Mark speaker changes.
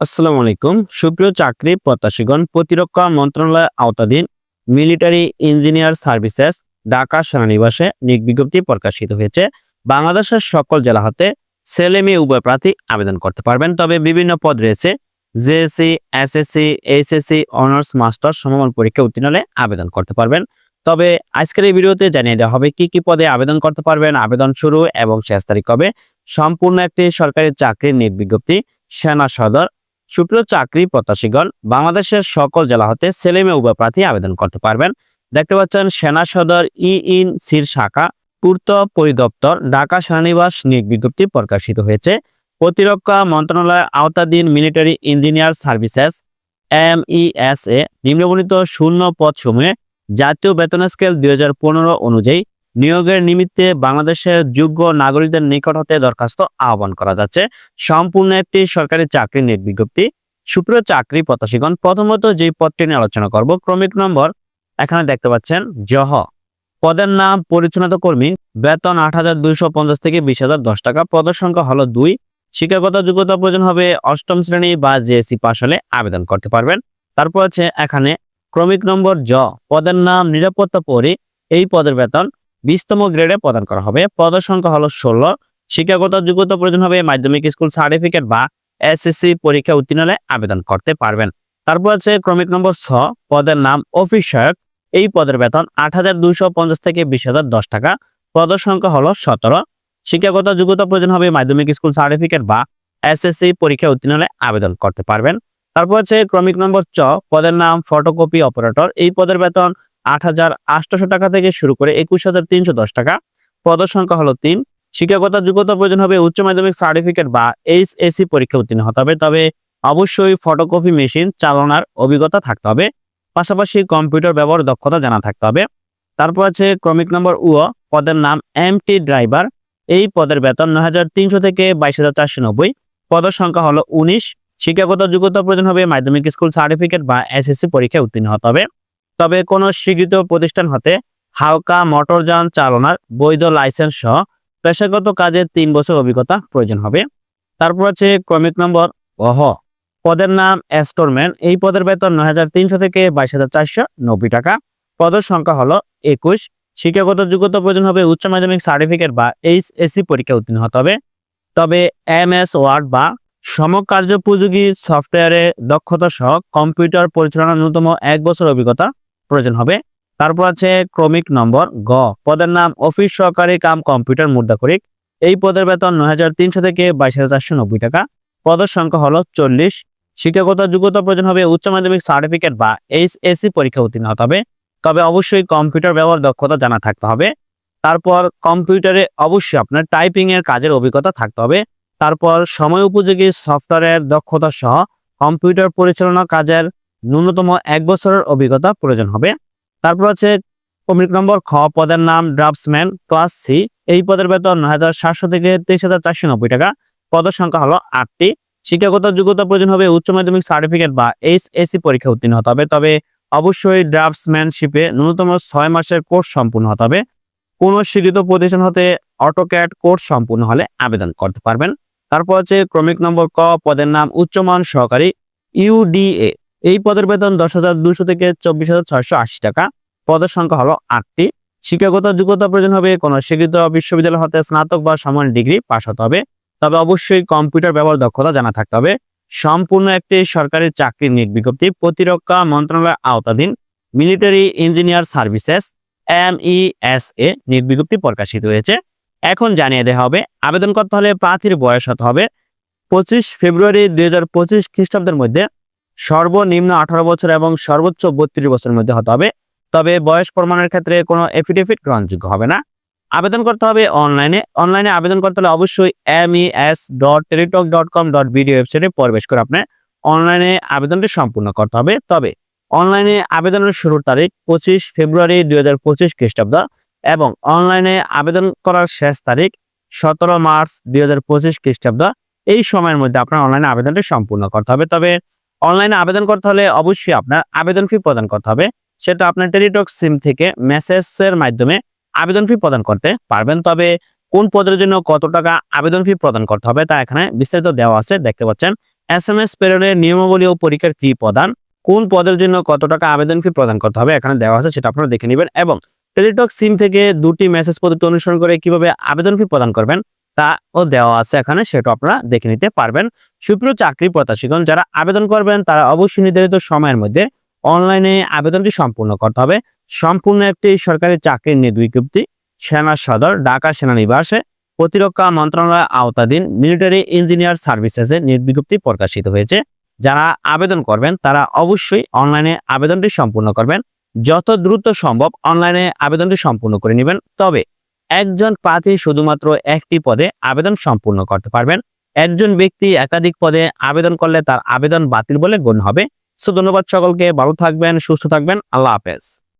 Speaker 1: আসসালামু আলাইকুম। সুপ্রিয় চাকরি প্রত্যাশীগণ, প্রতিরক্ষা মন্ত্রণালয়ের আওতাধীন মিলিটারি ইঞ্জিনিয়ার সার্ভিসেস ঢাকা সেনানিবাসে নিয়োগ বিজ্ঞপ্তি প্রকাশিত হয়েছে। বাংলাদেশের সকল জেলা হতে ছেলে মেয়ে উভয় প্রার্থী আবেদন করতে পারবেন। তবে বিভিন্ন পদ রয়েছে। JSC SSC HSC honours master সমমান পরীক্ষা উত্তীর্ণ হলে আবেদন করতে পারবেন। তবে আজকের এই ভিডিওতে জানিয়ে দেওয়া হবে কি কি পদে আবেদন করতে পারবেন। আবেদন শুরু এবং শেষ তারিখ কবে? সম্পূর্ণ একটি সরকারি চাকরির নিয়োগ বিজ্ঞপ্তি সেনা সদর সুপ্রিয় চাকরি প্রত্যাশীগণ, বাংলাদেশের সকল জেলা হতে ছেলে মেয়ে উভয় প্রার্থী আবেদন করতে পারবেন। দেখতে পাচ্ছেন, সেনা সদর ই ইন সির শাখা, পূর্ত পরিদপ্তর, ঢাকা সেনানিবাস নিয়োগ বিজ্ঞপ্তি প্রকাশিত হয়েছে। প্রতিরক্ষা মন্ত্রণালয়ের আওতাধীন military engineer services M S এ নিম্নবর্ণিত শূন্য পদ সমূহে জাতীয় বেতন স্কেল দুই হাজার পনেরো অনুযায়ী নিয়োগের নিমিত্তে বাংলাদেশের যোগ্য নাগরিকদের নিকট হতে দরখাস্ত আহ্বান করা যাচ্ছে। সম্পূর্ণ একটি সরকারি চাকরি নিয়োগ বিজ্ঞপ্তি। সুপ্রিয় চাকরি প্রত্যাশীগণ, প্রথমত যে পদটি নিয়ে আলোচনা করব, ক্রমিক নম্বর এখানে দেখতে পাচ্ছেন জহ পদের নাম পরিচ্ছন্নতা কর্মী, বেতন আট হাজার দুইশো পঞ্চাশ থেকে বিশ হাজার টাকা পদের সংখ্যা হলো দুই। শিক্ষাগত যোগ্যতা প্রয়োজন হবে অষ্টম শ্রেণি বা জেএসসি পাশ হলে আবেদন করতে পারবেন। তারপর আছে এখানে ক্রমিক নম্বর জ পদের নাম নিরাপত্তা পরি, এই পদের বেতন বিশতম গ্রেডে প্রদান করা হবে। পদের সংখ্যা হলো ষোলো। শিক্ষাগত যোগ্যতা প্রয়োজন হবে মাধ্যমিক স্কুল সার্টিফিকেট বা এসএসসি পরীক্ষা উত্তীর্ণ আবেদন করতে পারবেন। তারপর আছে ক্রমিক নম্বর ছ, পদের নাম অফিস এই পদের বেতন আট হাজার দুইশো পঞ্চাশ থেকে বিশ টাকা। পদের সংখ্যা হলো সতেরো। শিক্ষাগত যোগ্যতা প্রয়োজন হবে মাধ্যমিক স্কুল সার্টিফিকেট বা এসএসসি পরীক্ষা উত্তীর্ণ আবেদন করতে পারবেন। তারপর আছে ক্রমিক নম্বর চ, পদের নাম ফটোকপি অপারেটর এই পদের বেতন আট হাজার টাকা থেকে শুরু করে একুশ হাজার তিনশো দশ টাকা। পদের সংখ্যা হলো তিন। শিক্ষাগত যোগ্যতা প্রয়োজন হবে উচ্চ মাধ্যমিক সার্টিফিকেট বা এইচএসসি পরীক্ষা উত্তীর্ণ হতে হবে। তবে অবশ্যই ফটোকপি মেশিন, চালানোর অভিজ্ঞতা থাকতে হবে। পাশাপাশি কম্পিউটার ব্যবহার দক্ষতা জানা থাকতে হবে। তারপর আছে ক্রমিক নম্বর উ, পদের নাম এমটি ড্রাইভার। এই পদের বেতন নয় হাজার তিনশো থেকে বাইশ হাজার চারশো নব্বই। পদের সংখ্যা হলো উনিশ। শিক্ষাগত যোগ্যতা প্রয়োজন হবে মাধ্যমিক স্কুল সার্টিফিকেট বা এসএসসি পরীক্ষায় উত্তীর্ণ হতে হবে। তবে কোনো স্বীকৃত প্রতিষ্ঠান হতে হালকা মোটরযান চালনার বৈধ লাইসেন্স সহ পেশাগত কাজে তিন বছর অভিজ্ঞতা প্রয়োজন হবে। তারপর আছে ক্রমিক নম্বর অহ। পদের নাম অ্যাস্টোরম্যান। এই পদের বেতন নয় হাজার তিনশো থেকে বাইশ হাজার চারশো নব্বই টাকা। পদের সংখ্যা হলো একুশ। শিক্ষাগত যোগ্যতা প্রয়োজন হবে উচ্চ মাধ্যমিক সার্টিফিকেট বা এইচ এইচএসসি পরীক্ষা উত্তীর্ণ হতে হবে। তবে এম এস ওয়ার্ড বা সমকার্যোপযোগী সফটওয়্যারে দক্ষতা সহ কম্পিউটার পরিচালনার ন্যূনতম এক বছর অভিজ্ঞতা প্রয়োজন হবে। তারপর আছে ক্রমিক নম্বর গ। পদের নাম অফিস সহকারী কাম কম্পিউটার মুদ্রাকরিক এই পদের বেতন নয় হাজার তিনশো থেকে বাইশ হাজার চারশো নব্বই টাকা। পদের সংখ্যা হলো চল্লিশ। শিক্ষাগত যোগ্যতা প্রয়োজন হবে উচ্চ মাধ্যমিক সার্টিফিকেট বা এইচ এইচএসসি পরীক্ষা উত্তীর্ণ হতে হবে। তবে অবশ্যই কম্পিউটার ব্যবহার দক্ষতা জানা থাকতে হবে। তারপর কম্পিউটারে অবশ্যই আপনার টাইপিং এর কাজের অভিজ্ঞতা থাকতে হবে। তারপর সময় উপযোগী সফটওয়্যারের দক্ষতা সহ কম্পিউটার পরিচালনা কাজের ন্যূনতম এক বছরের অভিজ্ঞতা প্রয়োজন হবে। তারপর আছে কমিক নম্বর খ, পদের নাম ড্রাফটসম্যান, ক্লাস সি। এই পদের বেতন নয় হাজার সাতশো থেকে তেইশ হাজার চারশো নব্বই টাকা। পদের সংখ্যা হলো আটটি। শিক্ষাগত যোগ্যতা প্রয়োজন হবে উচ্চ মাধ্যমিক সার্টিফিকেট বা এইচএসসি পরীক্ষা উত্তীর্ণ হতে হবে। তবে অবশ্যই ড্রাফটসম্যানশিপে ন্যূনতম ছয় মাসের কোর্স সম্পূর্ণ হতে হবে। কোন স্বীকৃত প্রতিষ্ঠান হতে অটোক্যাট কোর্স সম্পূর্ণ হলে আবেদন করতে পারবেন। তারপর আছে ক্রমিক নম্বর ক, পদের নাম উচ্চমান সহকারী ইউডিএ এই পদের বেতন দশ হাজার দুশো থেকে চব্বিশ হাজার ছয়শো আশি টাকা। পদের সংখ্যা হলো আটটি। শিক্ষাগত যোগ্যতা প্রয়োজন হবে কোনো স্বীকৃত বিশ্ববিদ্যালয় হতে স্নাতক বা সমান ডিগ্রি পাশ হতে হবে। তবে অবশ্যই কম্পিউটার ব্যবহার দক্ষতা জানা থাকতে হবে। সম্পূর্ণ একটি সরকারি চাকরির নিয়োগ বিজ্ঞপ্তি, প্রতিরক্ষা মন্ত্রণালয়ের আওতাধীন military engineer services, M E S এ নিয়োগ বিজ্ঞপ্তি প্রকাশিত হয়েছে। এখন জানিয়ে দেওয়া হবে, আবেদন করতে হলে প্রার্থীর বয়স হতে হবে পঁচিশ ফেব্রুয়ারি দুই হাজার পঁচিশ খ্রিস্টাব্দের মধ্যে। সর্বনিম্ন আঠারো বছর এবং সর্বোচ্চ বত্রিশ বছরের মধ্যে হতে হবে। তবে বয়স প্রমাণের ক্ষেত্রে কোনো এফিডেভিট গ্রহণযোগ্য হবে না। আবেদন করতে হবে অনলাইনে। অনলাইনে আবেদন করতে হলে অবশ্যই M S dot Teletalk dot com dot BD ওয়েবসাইটে প্রবেশ করে আপনার অনলাইনে আবেদনটি সম্পূর্ণ করতে হবে। তবে অনলাইনে আবেদনের শুরুর তারিখ পঁচিশ ফেব্রুয়ারি দুই হাজার পঁচিশ খ্রিস্টাব্দ এবং অনলাইনে আবেদন করার শেষ তারিখ সতেরো মার্চ দুই হাজার পঁচিশ খ্রিস্টাব্দ। এই সময়ের মধ্যে আপনার অনলাইনে আবেদনটি সম্পূর্ণ করতে হবে। তবে অনলাইনে আবেদন করতে হলে অবশ্যই আপনার আবেদন ফি প্রদান করতে হবে। সেটা আপনার টেলিটক সিম থেকে মেসেজের মাধ্যমে আবেদন ফি প্রদান করতে পারবেন। তবে কোন পদের জন্য কত টাকা আবেদন ফি প্রদান করতে হবে তা এখানে বিস্তারিত দেওয়া আছে, দেখতে পাচ্ছেন। এস এম এস প্রেরণের নিয়মাবলী ও পরীক্ষার ফি প্রদান, কোন পদের জন্য কত টাকা আবেদন ফি প্রদান করতে হবে এখানে দেওয়া আছে, সেটা আপনারা দেখে নেবেন। এবং টেলিটক সিম থেকে দুটি মেসেজ পদ্ধতি অনুসরণ করে কীভাবে আবেদন ফি প্রদান করবেন তা ও দেওয়া আছে এখানে, সেটা আপনারা দেখে নিতে পারবেন। সুপ্রিয় চাকরি প্রত্যাশীগণ, যারা আবেদন করবেন, তারা অবশ্যই নির্ধারিত সময়ের মধ্যে অনলাইনে আবেদনটি সম্পূর্ণ করতে হবে। সম্পূর্ণ একটি সরকারি চাকরির নিয়োগ বিজ্ঞপ্তি সেনা সদর, ঢাকা সেনানিবাসে প্রতিরক্ষা মন্ত্রণালয় আওতাধীন মিলিটারি ইঞ্জিনিয়ার সার্ভিসেসে নিয়োগ বিজ্ঞপ্তি প্রকাশিত হয়েছে। যারা আবেদন করবেন, তারা অবশ্যই অনলাইনে আবেদনটি সম্পূর্ণ করবেন। যত দ্রুত সম্ভব অনলাইনে আবেদনটি সম্পূর্ণ করে নেবেন। তবে একজন প্রার্থী শুধুমাত্র একটি পদে আবেদন সম্পূর্ণ করতে পারবেন। একজন ব্যক্তি একাধিক পদে আবেদন করলে তার আবেদন বাতিল বলে গণ্য হবে। সো ধন্যবাদ সকলকে, ভালো থাকবেন, সুস্থ থাকবেন, আল্লাহ হাফেজ।